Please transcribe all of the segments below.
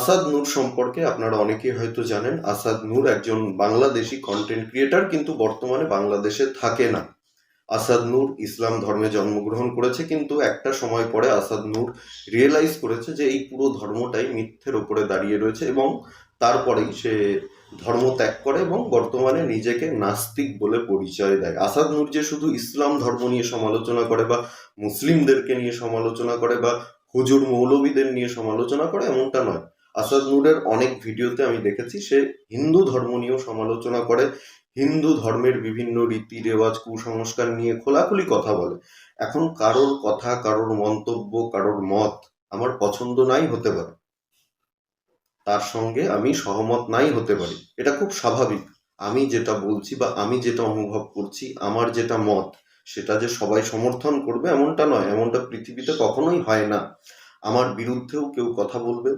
আসাদ নূর সম্পর্কে আপনারা অনেকেই হয়তো জানেন, আসাদ নূর একজন বাংলাদেশি কন্টেন্ট ক্রিয়েটার কিন্তু বর্তমানে বাংলাদেশে থাকে না। আসাদ নূর ইসলাম ধর্মে জন্মগ্রহণ করেছে কিন্তু একটা সময় পরে আসাদ নূর রিয়েলাইজ করেছে যে এই পুরো ধর্মটাই মিথ্যের ওপরে দাঁড়িয়ে রয়েছে এবং তারপরেই সে ধর্ম ত্যাগ করে এবং বর্তমানে নিজেকে নাস্তিক বলে পরিচয় দেয়। আসাদ নূর যে শুধু ইসলাম ধর্ম নিয়ে সমালোচনা করে বা মুসলিমদেরকে নিয়ে সমালোচনা করে বা হুজুর মৌলবীদের নিয়ে সমালোচনা করে এমনটা নয়। আসাদ অনেক ভিডিওতে আমি দেখেছি, সে হিন্দু ধর্ম নিয়েও সমালোচনা করে। হিন্দু ধর্মের বিভিন্ন রীতি রেওয়াজ, কুসংস্কার নিয়ে খোলাখুলি কথা বলে। এখন কারোর কথা, কারোর মন্তব্য, কারোর মত আমার পছন্দ নাই হতে পারে। তার সঙ্গে আমি সহমত নাই হতে পারি। এটা খুব স্বাভাবিক। আমি যেটা বলছি বা আমি যেটা অনুভব করছি, আমার যেটা মত, সেটা যে সবাই সমর্থন করবে এমনটা নয়। এমনটা পৃথিবীতে কখনোই হয় না। আমার বিরুদ্ধেও কেউ কথা বলবে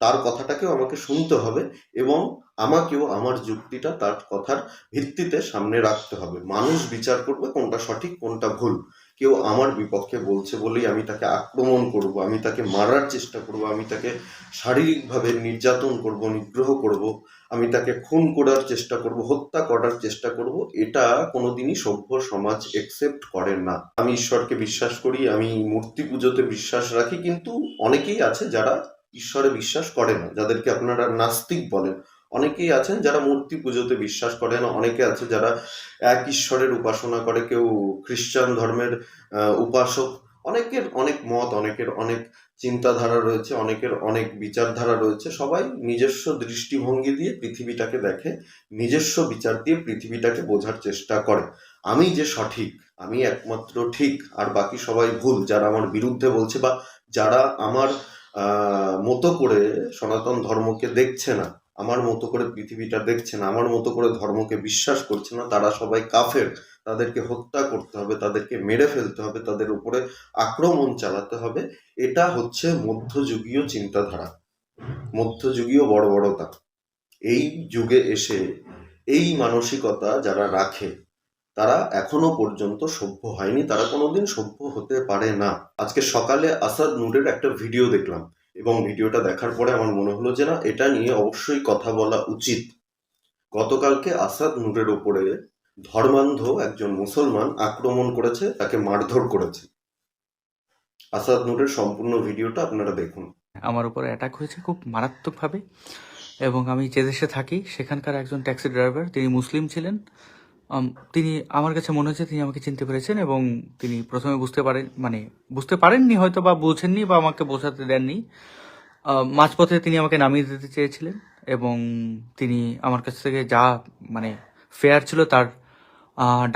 তার কথাটাকেও আমাকে শুনতে হবে এবং আমাকেও আমার যুক্তিটা তার কথার ভিত্তিতে সামনে রাখতে হবে। মানুষ বিচার করবে কোনটা সঠিক, কোনটা ভুল। কেউ আমার বিপক্ষে বলছে বলেই আমি তাকে আক্রমণ করব, আমি তাকে মারার চেষ্টা করব, আমি তাকে শারীরিকভাবে নির্যাতন করব, নিগ্রহ করব, আমি তাকে খুন করার চেষ্টা করব, হত্যা করার চেষ্টা করব, এটা কোনোদিনই সভ্য সমাজ একসেপ্ট করে না। আমি ঈশ্বরকে বিশ্বাস করি, আমি মূর্তি পুজোতে বিশ্বাস রাখি, কিন্তু অনেকেই আছে যারা ঈশ্বরে বিশ্বাস করে না, যাদেরকে আপনারা নাস্তিক বলেন। অনেকেই আছেন যারা মূর্তি পুজোতে বিশ্বাস করে না অনেকে আছে যারা এক ঈশ্বরের উপাসনা করে, কেউ খ্রিস্টান ধর্মের উপাসক। অনেকের অনেক মত, অনেকের অনেক চিন্তাধারা রয়েছে, অনেকের অনেক বিচারধারা রয়েছে। সবাই নিজস্ব দৃষ্টিভঙ্গি দিয়ে পৃথিবীটাকে দেখে, নিজস্ব বিচার দিয়ে পৃথিবীটাকে বোঝার চেষ্টা করে। আমি যে সঠিক, আমি একমাত্র ঠিক, আর বাকি সবাই ভুল, যারা আমার বিরুদ্ধে বলছে বা যারা আমার মতো করে সনাতন ধর্মকে দেখছে না, আমার মতো করে পৃথিবীটা দেখছে না, আমার মতো করে ধর্মকে বিশ্বাস করছে না, তারা সবাই কাফের, তাদেরকে হত্যা করতে হবে, তাদেরকে মেরে ফেলতে হবে, তাদের উপরে আক্রমণ চালাতে হবে, এটা হচ্ছে মধ্যযুগীয় চিন্তাধারা, মধ্যযুগীয় বর্বরতা এই যুগে এসে এই মানসিকতা যারা রাখে তারা এখনও পর্যন্ত সভ্য হয়নি, তারা কোনোদিন সভ্য হতে পারে না। আজকে সকালে আসাদ নূরের একটা ভিডিও দেখলাম এবং ভিডিওটা দেখার পরে আমার মনে হলো যে না, এটা নিয়ে অবশ্যই কথা বলা উচিত। গতকালকে আসাদ নূরের ওপরে ধর্মান্ধ একজন মুসলমান আক্রমণ করেছে, তাকে মারধর করেছে। আসাদ নূরের সম্পূর্ণ ভিডিওটা আপনারা দেখুন। আমার উপর অ্যাটাক হয়েছে খুব মারাত্মকভাবে এবং আমি যে দেশে থাকি, সেখানকার একজন ট্যাক্সি ড্রাইভার তিনি মুসলিম ছিলেন। তিনি, আমার কাছে মনে হচ্ছে তিনি আমাকে চিনতে পেরেছেন এবং তিনি প্রথমে বুঝতে পারেন মানে বুঝতে পারেননি হয়তো বা বুঝেননি বা আমাকে বোঝাতে দেননি। মাঝপথে তিনি আমাকে নামিয়ে দিতে চেয়েছিলেন এবং তিনি আমার কাছ থেকে যা মানে ফেয়ার ছিল তার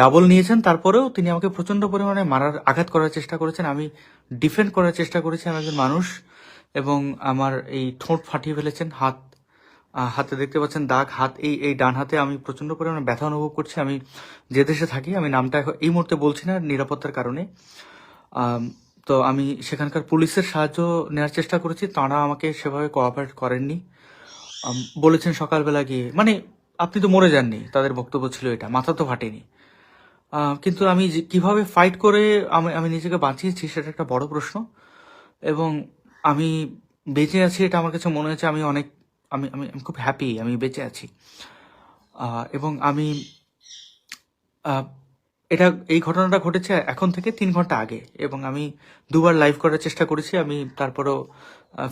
ডাবল নিয়েছেন। তারপরেও তিনি আমাকে প্রচণ্ড পরিমাণে মারার, আঘাত করার চেষ্টা করেছেন। আমি ডিফেন্ড করার চেষ্টা করেছি আমি একজন মানুষ এবং আমার এই ঠোঁট ফাটিয়ে ফেলেছেন, হাত হাতে দেখতে পাচ্ছেন দাগ, হাত, এই এই ডান হাতে আমি প্রচণ্ড পরিমাণে ব্যথা অনুভব করছি। আমি যে দেশে থাকি, আমি নামটা এই মুহূর্তে বলছি না, নিরাপত্তার কারণে। তো আমি সেখানকার পুলিশের সাহায্য নেওয়ার চেষ্টা করেছি, তাঁরা আমাকে সেভাবে কোঅপারেট করেননি। বলেছেন সকালবেলা গিয়ে। মানে আপনি তো মরে যাননি, তাদের বক্তব্য ছিল এটা, মাথা তো ফাটেনি। কিন্তু আমি কীভাবে ফাইট করে আমি আমি নিজেকে বাঁচিয়েছি, সেটা একটা বড় প্রশ্ন। এবং আমি বেঁচে আছি, এটা আমার কাছে মনে হয়েছে, আমি অনেক আমি আমি আমি খুব হ্যাপি আমি বেঁচে আছি। এবং আমি এটা, এই ঘটনাটা ঘটেছে এখন থেকে তিন ঘণ্টা আগে। এবং আমি দুবার লাইভ করার চেষ্টা করেছি। আমি তারপরেও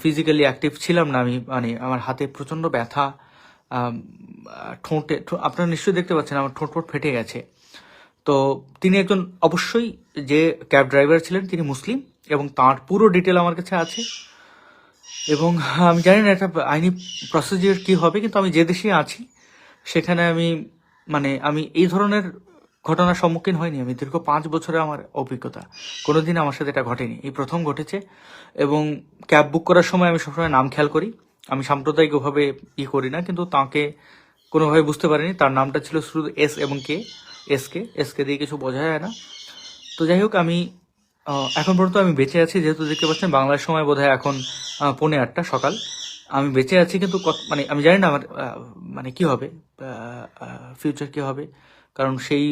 ফিজিক্যালি অ্যাক্টিভ ছিলাম না। আমি মানে আমার হাতে প্রচণ্ড ব্যথা ঠোঁটে আপনারা নিশ্চয়ই দেখতে পাচ্ছেন আমার ঠোঁট ফোঁট ফেটে গেছে। তো তিনি একজন অবশ্যই যে ক্যাব ড্রাইভার ছিলেন, তিনি মুসলিম এবং তার পুরো ডিটেল আমার কাছে আছে। এবং আমি জানি না এটা আইনি প্রসিজিওর কি হবে, কিন্তু আমি যে দেশে আছি, সেখানে আমি মানে আমি এই ধরনের ঘটনার সম্মুখীন হয়নি আমি দীর্ঘ পাঁচ বছরে আমার অভিজ্ঞতা, কোনোদিন আমার সাথে এটা ঘটেনি। এই প্রথম ঘটেছে এবং ক্যাব বুক করার সময় আমি সবসময় নাম খেয়াল করি। আমি সাম্প্রদায়িকভাবে ই করি না, কিন্তু তাকে কোনোভাবে বুঝতে পারিনি। তার নামটা ছিল শুধু এস এবং কে, এস কে এস কে দিয়ে কিছু বোঝা যায় না। তো যাই হোক, আমি এখন পর্যন্ত আমি বেঁচে আছি, যেহেতু দেখতে পাচ্ছেন বাংলার সময় বোধ এখন পৌনে আটটা সকাল। আমি বেঁচে আছি কিন্তু মানে আমি জানি না আমার মানে কি হবে ফিউচার কি হবে। কারণ সেই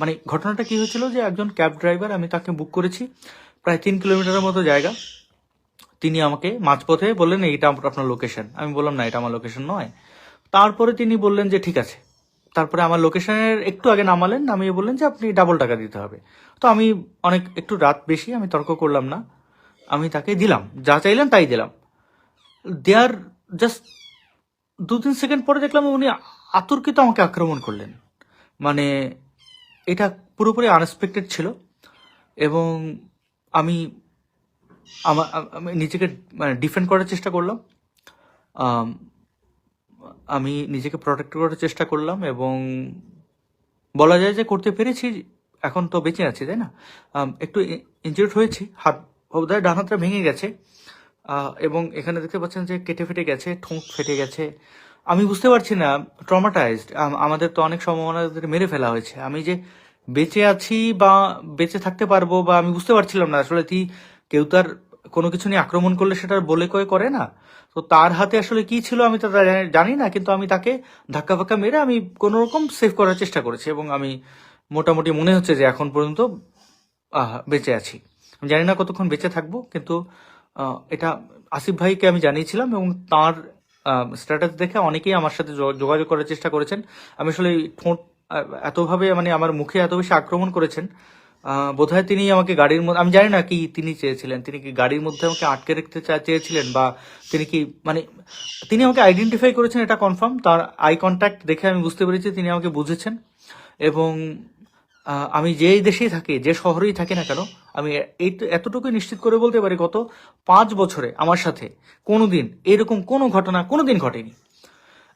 মানে ঘটনাটা কি হয়েছিল যে একজন ক্যাব ড্রাইভার আমি তাকে বুক করেছি, প্রায় তিন কিলোমিটারের মতো জায়গা। তিনি আমাকে মাঝপথে বললেন, এইটা আপনার লোকেশন আমি বললাম, না, এটা আমার লোকেশন নয়। তারপরে তিনি বললেন যে, ঠিক আছে। তারপরে আমার লোকেশনের একটু আগে নামালেন, নামিয়ে বললেন যে আপনি ডাবল টাকা দিতে হবে। তো আমি অনেক, একটু রাত বেশি, আমি তর্ক করলাম না। আমি তাকে দিলাম, যা চাইলেন তাই দিলাম। দেয়ার জাস্ট দু তিন সেকেন্ড পরে দেখলাম উনি আতর্কিত আমাকে আক্রমণ করলেন। মানে এটা পুরোপুরি আনএক্সপেক্টেড ছিল এবং আমি আমার আমি নিজেকে মানে ডিফেন্ড করার চেষ্টা করলাম। আম, নিজেকে প্রোটেক্ট করার চেষ্টা করলাম এবং বলা যায় যে করতে পেরেছি এখন তো বেঁচে আছি তাই না? একটু ইনজিউর্ড হয়েছি হাত বোধহয় ডান হাতটা ভেঙে গেছে এবং এখানে দেখতে পাচ্ছেন যে কেটে ফেটে গেছে ঠোঁট ফেটে গেছে। আমি বুঝতে পারছি না ট্রমাটাইজড আমাদের তো অনেক সম্ভাবনা মেরে ফেলা হয়েছে। আমি যে বেঁচে আছি বা বেঁচে থাকতে পারব বা আমি বুঝতে পারছিলাম না আসলে কি কেউ তার কোনো কিছু নিয়ে আক্রমণ করলে সেটা বলে কয়ে করে না? তো তার হাতে আসলে কি ছিল আমি তো জানি- না, কিন্তু আমি তাকে ধাক্কা ফাক্কা মেরে আমি কোনো রকম সেভ করার চেষ্টা করেছি এবং আমি মোটামুটি মনে হচ্ছে যে এখন পর্যন্ত বেঁচে আছি। আমি জানি না কতক্ষণ বেঁচে থাকব, কিন্তু এটা আসিফ ভাইকে আমি জানিয়েছিলাম এবং তার স্ট্যাটাস দেখে অনেকেই আমার সাথে যোগ- যোগাযোগ করার চেষ্টা করেছেন। আমি আসলে ঠোঁট এতভাবে মানে আমার মুখে এত বেশি আক্রমণ করেছেন বোধহয় তিনি আমাকে গাড়ির মধ্যে, আমি জানি না কি তিনি চেয়েছিলেন, তিনি কি গাড়ির মধ্যে আমাকে আটকে রাখতে চেয়েছিলেন বা তিনি কি মানে তিনি আমাকে আইডেন্টিফাই করেছেন, এটা কনফার্ম তার আই কন্ট্যাক্ট দেখে আমি বুঝতে পেরেছি তিনি আমাকে বুঝেছেন। এবং আমি যেই দেশেই থাকি, যে শহরেই থাকি না কেন, আমি এই এতটুকুই নিশ্চিত করে বলতে পারি গত পাঁচ বছরে আমার সাথে কোনো দিন এরকম কোনো ঘটনা কোনো দিন ঘটেনি।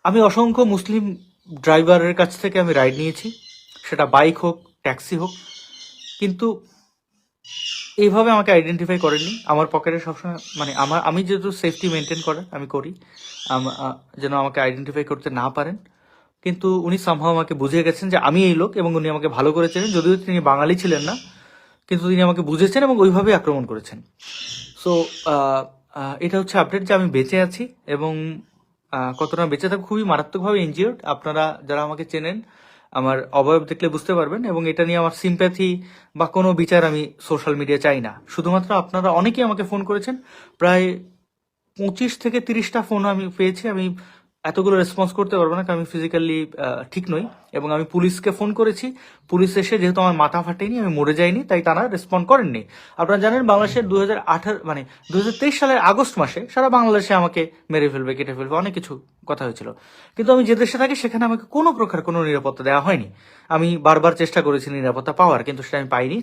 আমি অসংখ্য মুসলিম ড্রাইভারের কাছ থেকে আমি রাইড নিয়েছি, সেটা বাইক হোক ট্যাক্সি হোক কিন্তু এইভাবে আমাকে আইডেন্টিফাই করেননি আমার পকেটে সবসময় মানে আমার, আমি যেহেতু সেফটি মেনটেন করে, আমি করি। যেন আমাকে আইডেন্টিফাই করতে না পারেন। কিন্তু উনি সামহাও আমাকে বুঝিয়ে গেছেন যে আমি এই লোক এবং উনি আমাকে ভালো করে চেনেন যদিও তিনি বাঙালি ছিলেন না, কিন্তু তিনি আমাকে বুঝেছেন এবং ওইভাবে আক্রমণ করেছেন। সো এটা হচ্ছে আপডেট যে আমি বেঁচে আছি এবং কতটা বেঁচে থাকব খুবই মারাত্মকভাবে ইনজিওর্ড আপনারা যারা আমাকে চেনেন আমার অবয়ব দেখলে বুঝতে পারবেন এবং এটা নিয়ে আমার সিম্প্যাথি বা কোনো বিচার আমি সোশ্যাল মিডিয়া চাই না। শুধুমাত্র আপনারা অনেকেই আমাকে ফোন করেছেন, প্রায় পঁচিশ থেকে তিরিশটা ফোন আমি পেয়েছি, আমি এতগুলো রেসপন্স করতে পারব না, কারণ আমি ফিজিক্যালি ঠিক নই। এবং আমি পুলিশকে ফোন করেছি। পুলিশ এসে যেহেতু আমার মাথা ফাটেনি, আমি মরে যাইনি, তাই তারা রেসপন্ড করেননি। আপনারা জানেন, বাংলাদেশের দু হাজার আঠারো মানে দুই হাজার তেইশ সালের আগস্ট মাসে সারা বাংলাদেশে আমাকে মেরে ফেলবে, কেটে ফেলবে, অনেক কিছু কথা হয়েছিল। কিন্তু আমি যে দেশে থাকি, সেখানে আমাকে কোনো প্রকার কোনো নিরাপত্তা দেওয়া হয়নি। আমি বারবার চেষ্টা করেছি নিরাপত্তা পাওয়ার, কিন্তু সেটা আমি পাইনি।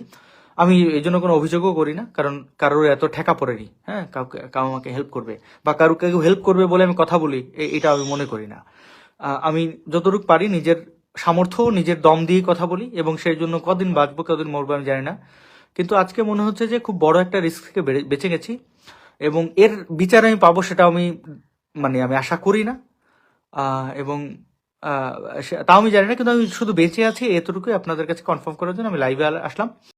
আমি এই জন্য কোনো অভিযোগও করি না, কারণ কারোর এত ঠেকা পড়েনি হ্যাঁ কাউকে, কাউ আমাকে হেল্প করবে বা কারও, কেউ হেল্প করবে বলে আমি কথা বলি এটা আমি মনে করি না। আমি যতটুকু পারি নিজের সামর্থ্য, নিজের দম দিয়ে কথা বলি এবং সেই জন্য কদিন বাঁচবো, কদিন মরবো আমি জানি না। কিন্তু আজকে মনে হচ্ছে যে খুব বড় একটা রিস্ক থেকে বেঁচে গেছি এবং এর বিচার আমি পাবো সেটা আমি মানে আমি আশা করি না। এবং তাও আমি জানি না, কিন্তু আমি শুধু বেঁচে আছি, এতটুকুই আপনাদের কাছে কনফার্ম করার জন্য আমি লাইভে আসলাম।